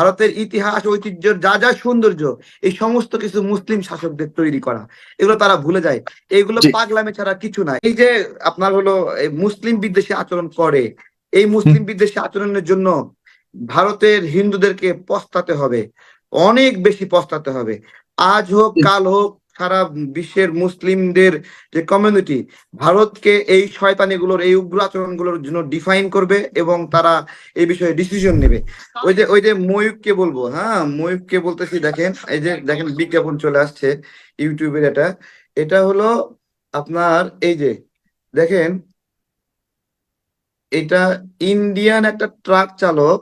ভারতের ইতিহাস ঐতিহ্য যা যা সৌন্দর্য এই সমস্ত কিছু মুসলিম শাসকদের তৈরি করা। এগুলো তারা ভুলে যায়। এগুলো। পাগলামে ছাড়া কিছু না। এই যে আপনার হলো এই মুসলিম বিদ্বেষী আচরণ করে এই মুসলিম বিদ্বেষী আচরণের জন্য ভারতের হিন্দুদেরকে পস্তাতে হবে। অনেক বেশি পস্তাতে হবে। আজ হোক কাল হোক সারা বিশ্বের মুসলিমদের যে কমিউনিটি ভারতকে এই শয়তানিগুলোর, এই উগ্র আচরণগুলোর জন্য ডিফাইন করবে এবং তারা এই বিষয়ে ডিসিশন নেবে। ওই যে ওই যে ময়ূককে বলব হ্যাঁ ময়ূককে বলতেছি, দেখেন, এই যে দেখেন বিজ্ঞাপন চলে আসছে ইউটিউবের এটা। এটা হলো আপনার, এই যে, দেখেন, এটা ইন্ডিয়ান একটা ট্রাক চালক,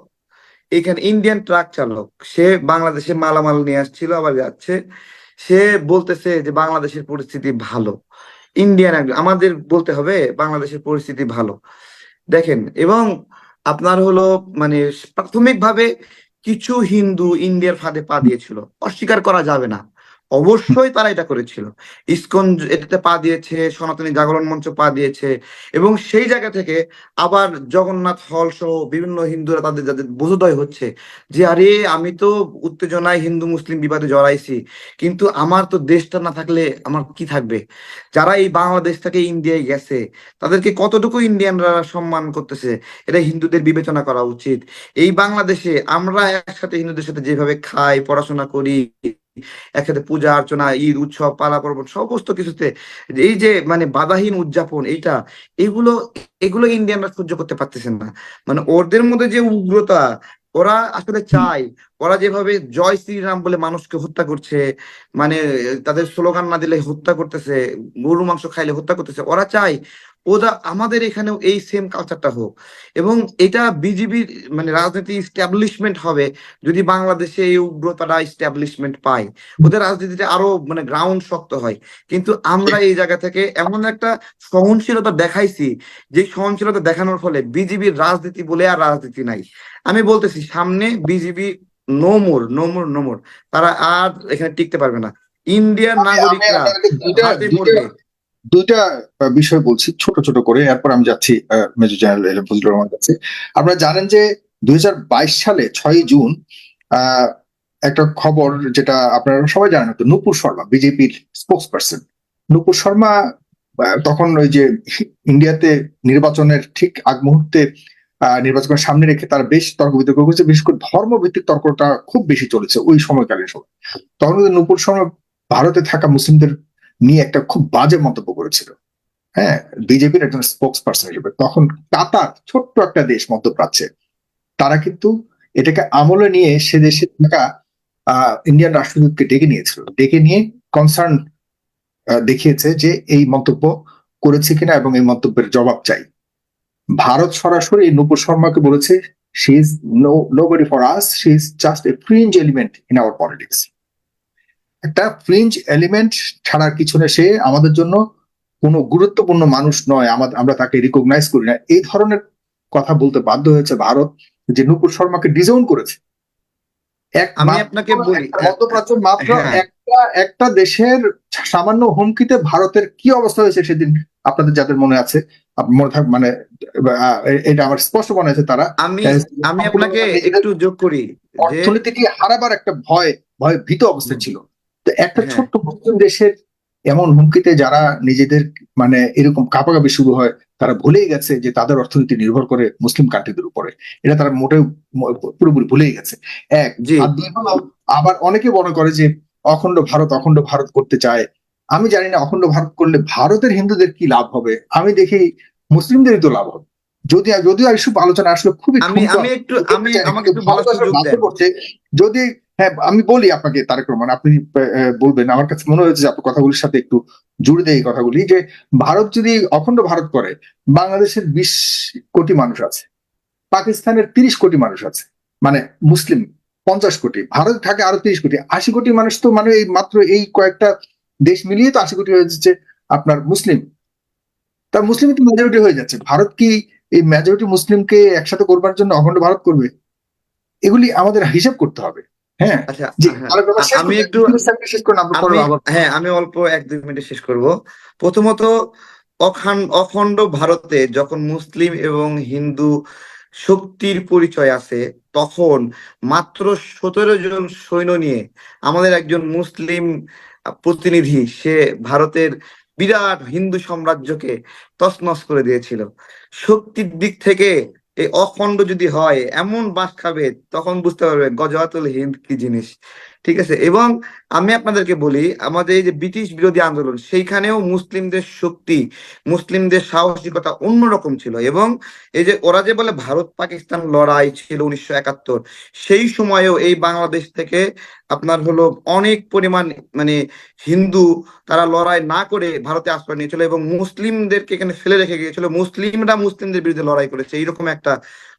এখানে ইন্ডিয়ান ট্রাক চালক, সে বাংলাদেশে মালামাল নিয়ে আসছিল, আবার যাচ্ছে। সে বলতেছে যে বাংলাদেশের পরিস্থিতি ভালো। ইন্ডিয়ান আমাদের বলতে হবে বাংলাদেশের পরিস্থিতি ভালো। দেখেন, এবং আপনার হলো মানে প্রাথমিকভাবে কিছু হিন্দু ইন্ডিয়ার ফাঁদে পা দিয়েছিল। অস্বীকার করা যাবে না। অবশ্যই তারা এটা করেছিল। ইসকন এটাতে পা দিয়েছে, সনাতনী জাগরণ মঞ্চ পা দিয়েছে এবং সেই জায়গা থেকে আবার জগন্নাথ হল সহ বিভিন্ন হিন্দুরা তাদের যাদের বোধোদয় হচ্ছে যে, আরে, আমি তো উত্তেজনায় হিন্দু, মুসলিম বিবাদে জড়াইছি, কিন্তু আমার তো দেশটা না থাকলে আমার কি থাকবে? যারা এই বাংলাদেশ থেকে ইন্ডিয়ায় গেছে, তাদেরকে কতটুকু ইন্ডিয়ানরা সম্মান করতেছে, এটা হিন্দুদের বিবেচনা করা উচিত। এই বাংলাদেশে আমরা একসাথে হিন্দুদের সাথে যেভাবে খাই, পড়াশোনা করি একসাথে পূজা অর্চনা, ঈদ, উৎসব, পালা পর্বণ, সমস্ত কিছুতে এই যে মানে বাধাহীন উদযাপন এইটা, এগুলো এগুলো ইন্ডিয়ানরা সহ্য করতে পারতেছেন না। মানে ওদের মধ্যে যে উগ্রতা, ওরা আসলে চায়, ওরা যেভাবে জয় শ্রীরাম বলে মানুষকে হত্যা করছে মানে তাদের স্লোগান না দিলে হত্যা করতেছে গরু মাংস খাইলে হত্যা করতেছে, ওরা চায় ওরা আমাদের এখানেও এই সেম কালচারটা হোক। এবং এটা বিজিবির মানে রাজনীতি ইস্টাবলিশমেন্ট হবে যদি বাংলাদেশে এই উগ্রতাটা ইস্টাবলিশমেন্ট পায়। ওদের রাজনীতিটা আরও মানে গ্রাউন্ড শক্ত হয়। কিন্তু আমরা এই জায়গা থেকে এমন একটা সহনশীলতা দেখাইছি যে সহনশীলতা দেখানোর ফলে বিজিবির রাজনীতি বলে আর রাজনীতি নাই। আমি বলতেছি সামনে BGB no more no more no more তারা আর এখানে টিকতে পারবে না। আমি নাগরিকরা দুইটা বিষয় বলছি, ছোট ছোট করে। এরপর আমি যাচ্ছি major general L Fazlur Rahman কাছে। আপনারা জানেন যে দুই হাজার বাইশ সালে ছয়ই জুন একটা খবর যেটা আপনারা সবাই জানেন তো নুপুর শর্মা, বিজেপির স্পোক্স পার্সন নুপুর শর্মা তখন ওই যে ইন্ডিয়াতে নির্বাচনের ঠিক আগ মুহূর্তে নির্বাচনের সামনে রেখে তারা বেশ তর্ক বিতর্ক করেছে বিশেষ করে ধর্মভিত্তিক তর্কটা খুব বেশি চলেছে ওই সময়কালীন সময়। তখন নুপুর শর্মা ভারতে থাকা মুসলিমদের নিয়ে একটা খুব বাজে মন্তব্য করেছিল। হ্যাঁ বিজেপির একজন স্পোক্স পার্সন হিসেবে। তখন কাতার ছোট্ট একটা দেশ মধ্যপ্রাচ্যে। তারা কিন্তু এটাকে আমলে নিয়ে সে দেশে থাকা ইন্ডিয়ান রাষ্ট্রদূতকে ডেকে নিয়েছিল। ডেকে নিয়ে কনসার্ন দেখিয়েছে যে এই মন্তব্য করেছে কিনা এবং এই মন্তব্যের জবাব চাই। ভারত সরাসরি নূপুর শর্মাকে বলেছে she is no nobody for us she is just a fringe element in our politics একটা ফ্রিঞ্জ এলিমেন্ট ছাড়ার পিছনে সে আমাদের জন্য কোনো গুরুত্বপূর্ণ মানুষ নয় আমাদের আমরা তাকে রিকগনাইজ করি না। এই ধরনের কথা বলতে বাধ্য হয়েছে ভারত যে নূপুর শর্মাকে ডিজাউন করেছে। এক আমি আপনাকে বলি একটা মধ্যপ্রাচ্য মাত্র হ্যাঁ। একটা একটা দেশের সামান্য হুমকিতে ভারতের কি অবস্থা হয়েছে সেদিন আপনাদের যাদের মনে আছে মনে থাক মানে এটা আমার স্পষ্ট মনে আছে তারা। আমি হ্যাঁ, আমি আপনাকে একটু যোগ করি অর্থনীতিকে হারাবার একটা ভয় ভয় ভীত অবস্থা ছিল। তো একটা হ্যাঁ। ছোট্ট মুসলিম দেশের এমন হুমকিতে যারা নিজেদের মানে এরকম কাপাকাপি শুরু হয় তারা ভুলেই গেছে যে তাদের অর্থনীতি নির্ভর করে মুসলিম কান্ট্রিদের উপরে। এটা তারা মোটেও পুরোপুরি ভুলেই গেছে। এক আবার অনেকে মনে করে যে অখণ্ড ভারত অখণ্ড ভারত করতে চায়। আমি জানি না অখণ্ড ভারত করলে ভারতের হিন্দুদের কি লাভ হবে? আমি দেখি মুসলিমদেরই তো লাভ হবে। যদি যদিও এইসব আলোচনা আসলে খুবই আমি আমি একটু আমি আমাকে একটু করছে। যদি হ্যাঁ আমি বলি আপনাকে তারেক রহমান আপনি বলবেন। আমার কাছে মনে হয়েছে যে আপনার কথাগুলির সাথে একটু জুড়ে দেয় এই কথাগুলি যে ভারত যদি অখণ্ড ভারত করে বাংলাদেশের বিশ কোটি মানুষ আছে পাকিস্তানের তিরিশ কোটি মানুষ আছে মানে মুসলিম পঞ্চাশ কোটি ভারত থাকে আরও তিরিশ কোটি আশি কোটি মানুষ তো মানে এই মাত্র এই কয়েকটা দেশ মিলিয়ে তো আশি কোটি হয়ে যাচ্ছে আপনার মুসলিম। তা মুসলিম তো মেজরিটি হয়ে যাচ্ছে। ভারত কি এই মেজরিটি মুসলিমকে একসাথে করবার জন্য অখণ্ড ভারত করবে এগুলি আমাদের হিসাব করতে হবে। হ্যাঁ? আচ্ছা হ্যাঁ, আমি একটু শেষ হ্যাঁ আমি অল্প এক দুই মিনিটে শেষ করব। প্রথমত অখান অখণ্ড ভারতে যখন মুসলিম এবং হিন্দু শক্তির পরিচয় আছে তখন মাত্র সতেরো জন সৈন্য নিয়ে আমাদের একজন মুসলিম প্রতিনিধি সে ভারতের বিরাট হিন্দু সাম্রাজ্যকে তছনছ করে দিয়েছিল। শক্তির দিক থেকে এই অখণ্ড যদি হয়, এমন বাস খাবে তখন বুঝতে পারবে গজওয়াতুল হিন্দ কি জিনিস। ঠিক আছে? এবং আমি আপনাদেরকে বলি, আমাদের এই যে ব্রিটিশ বিরোধী আন্দোলন, সেইখানেও মুসলিমদের শক্তি, মুসলিমদের সাহসিকতা অন্যরকম ছিল এবং এই যে ওরা যে বলে ভারত পাকিস্তান লড়াই ছিল উনিশশো একাত্তর, সেই সময়েও এই বাংলাদেশ থেকে আপনার হলো অনেক পরিমাণ মানে হিন্দু তারা লড়াই না করে ভারতে আশ্রয় নিয়েছিল এবং মুসলিমদেরকে এখানে ফেলে রেখে গিয়েছিল। মুসলিমরা মুসলিমদের বিরুদ্ধে লড়াই করেছে, এইরকম একটা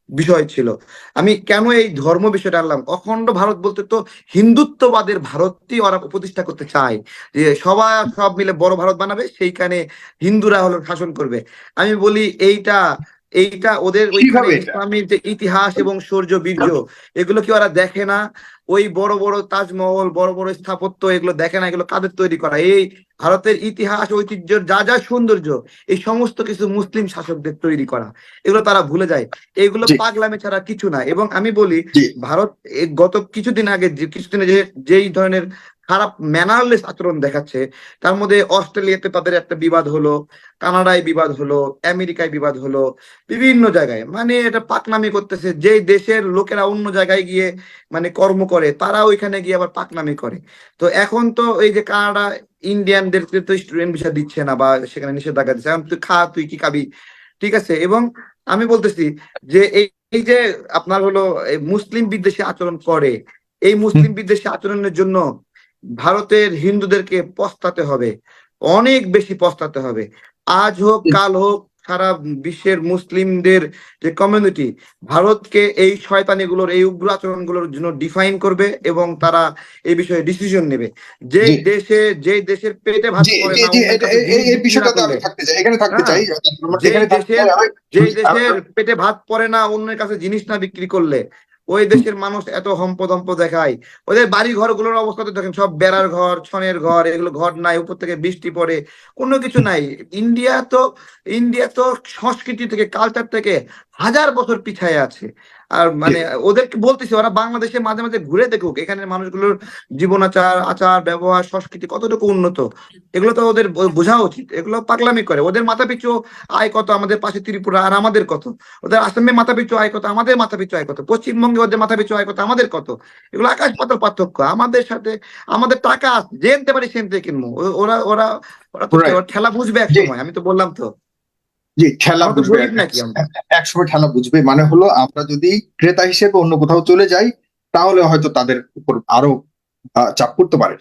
বিষয় ছিল। আমি কেন এই ধর্ম বিষয়টা আনলাম? অখণ্ড ভারত বলতে তো হিন্দুত্ববাদের ভারতই ওরা প্রতিষ্ঠা করতে চায়। যে সবাই সব মিলে বড় ভারত বানাবে সেইখানে হিন্দুরা হলো শাসন করবে। আমি বলি এইটা এইটা ওদের ওইখানে ইসলামের যে ইতিহাস এবং সৌর্য বীর্য এগুলো কি ওরা দেখে না? ওই বড় বড় তাজমহল বড় বড় স্থাপত্য এগুলো দেখে না এগুলো কাদের তৈরি করা? এই ভারতের ইতিহাস ঐতিহ্য যা যা সৌন্দর্য এই সমস্ত কিছু মুসলিম শাসকদের তৈরি করা। এগুলো তারা ভুলে যায়। এগুলো পাগলামে ছাড়া কিছু না। এবং আমি বলি ভারত গত কিছুদিন আগে যে কিছুদিনে যে যেই ধরনের খারাপ ম্যানারলেস আচরণ দেখাচ্ছে। তার মধ্যে অস্ট্রেলিয়াতে তাদের একটা বিবাদ হলো, কানাডায় বিবাদ হলো, আমেরিকায় বিবাদ হলো, বিভিন্ন জায়গায়। মানে এটা পাকনামি করতেছে যেই দেশের লোকেরা অন্য জায়গায় গিয়ে মানে কর্ম করে তারা ওইখানে গিয়ে আবার পাকনামি করে। তো এখন তো এই যে কানাডা ইন্ডিয়ানদেরকে তো স্টুডেন্ট ভিসা দিচ্ছে না বা সেখানে নিষেধাজ্ঞা দিচ্ছে। এখন তুই খা, তুই কি খাবি? ঠিক আছে? এবং আমি বলতেছি যে এই যে আপনার হলো মুসলিম বিদ্বেষী আচরণ করে, এই মুসলিম বিদ্বেষী আচরণের জন্য ভারতের হিন্দুদেরকে পস্তাতে হবে অনেক বেশি পস্তাতে হবে আজ হোক কাল হোক সারা বিশ্বের মুসলিমদের যে কমিউনিটি ভারতকে এই শয়তানিগুলোর এই উগ্র আচরণগুলোর জন্য ডিফাইন করবে এবং তারা এই বিষয়ে ডিসিশন নেবে জি। দেশে যেই দেশের পেটে ভাত পড়ে না এই- আমি থাকতে চাই এখানে থাকতে হ্যাঁ। চাই যে দেশের- দেশের পেটে ভাত পড়ে না অন্যের কাছে জিনিস না বিক্রি করলে ওই দেশের মানুষ এত হম্পদম্প দেখায়। ওদের বাড়ি ঘরগুলোর অবস্থা তো দেখেন, সব বেড়ার ঘর, ছনের ঘর, এগুলো ঘর নাই, উপর থেকে বৃষ্টি পড়ে, কোনো কিছু নাই। ইন্ডিয়া তো ইন্ডিয়া তো সংস্কৃতি থেকে কালচার থেকে হাজার বছর পিছায় আছে। আর মানে ওদেরকে বলতেছি ওরা বাংলাদেশে মাঝে মাঝে ঘুরে দেখুক এখানের মানুষগুলোর জীবনাচার আচার ব্যবহার সংস্কৃতি কতটুকু উন্নত এগুলো তো ওদের বোঝা উচিত। এগুলো পাগলামি করে। ওদের মাথা পিছু আয় কত আমাদের পাশে ত্রিপুরা আর আমাদের কত? ওদের আসামে মাথা পিছু আয় কত আমাদের মাথা পিছু আয় কত? পশ্চিমবঙ্গে ওদের মাথা পিছু আয় কত আমাদের কত? এগুলো আকাশ পাতাল পার্থক্য। আমাদের সাথে আমাদের টাকা জেনতে পারি সেনতে কিনবো। ওরা ওরা ওরা Right. বুঝবে এক সময় আমি তো বললাম তো। জি ঠেলা বুঝবে? একসময় ঠেলা বুঝবে মানে হলো আমরা যদি ক্রেতা হিসেবে অন্য কোথাও চলে যাই তাহলে হয়তো তাদের উপর আরও আহ, চাপ পড়তে পারে